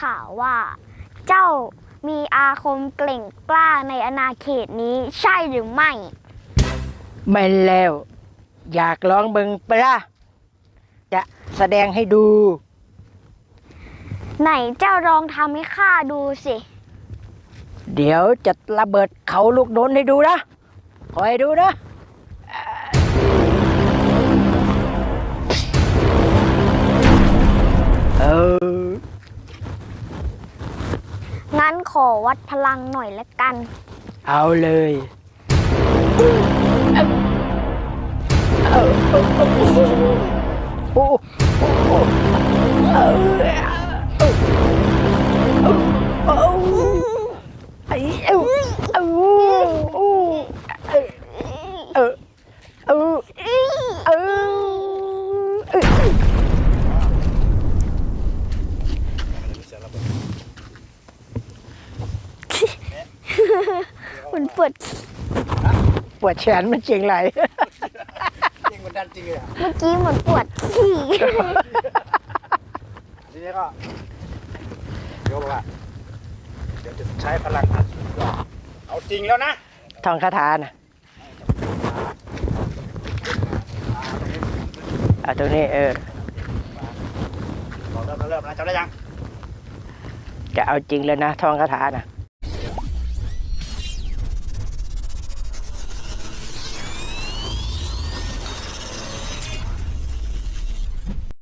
ข่าวว่า เจ้ามีอาคมเกล่งกล้าในอาณาเขตนี้ใช่หรือไม่ แม่นแล้ว อยากลองเบิงปะล่ะจะแสดงให้ดู ไหนเจ้าลองทำให้ข้าดูสิ เดี๋ยวจะระเบิดเขาลูกโดนให้ดูนะคอยดูนะ งั้นขอวัดพลังหน่อยละกัน เอาเลยโอ้ มันปวดปวดแขนมันจริงไรยิงมันดันจริงเลยอะเมื่อกี้เหมือนปวดขี้ทีนี้ก็เดี๋ยวบอกว่าเดี๋ยวจะใช้พลังอัดสุดยอดเอาจริงแล้วนะท่องคาถานะเอาตรงนี้เออบอกเริ่มแล้วเริ่มแล้วจำได้ยังจะเอาจริงแล้วนะท่องคาถานะ